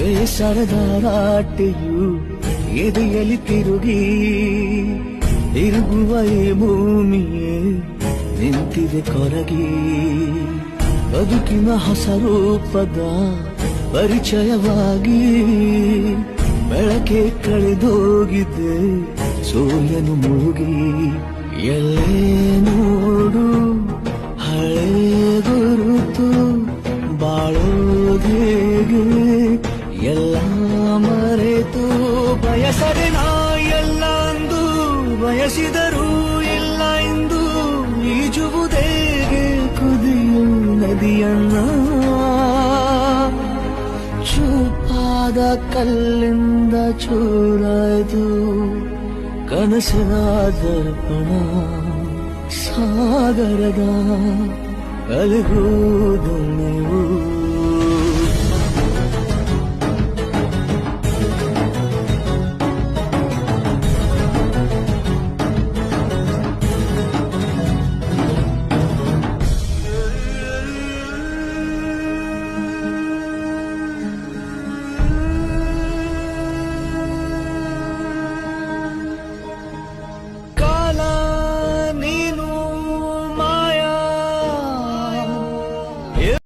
ಬೇಸರದ ರಾಟೆಯು ಎದೆಯಲ್ಲಿ ತಿರುಗಿ ತಿರುಗುವ ಈ ಭೂಮಿಯೇ ನಿಂತಿದೆ ಕೊರಗಿ. ಬದುಕಿನ ಹೊಸ ರೂಪದ ಪರಿಚಯವಾಗಿ ಬೆಳಕೆ ಕಳೆದೋಗಿದೆ ಸೂರ್ಯನು ಮುಳುಗಿ. ಎಲ್ಲೇ ನೋಡು, ಹಳೆ ಗುರುತು ಬಾಳೋದೇಗೆ ಎಲ್ಲ ಮರೆತು ಬಯಸದೆ ನಾ ಎಲ್ಲ ಅಂದು ಬಯಸಿದರೂ ಇಲ್ಲ ಎಂದು ಈಜುವುದೇಗೆ ಕುದಿಯು ನದಿಯನ್ನ. ಚೂಪಾದ ಕಲ್ಲಿಂದ ಚೂರಾಯ್ದು ಕನಸಿನ ದರ್ಪಣ ಸಾಗರದ ಅಲೆಗೂ ದೋಣಿವು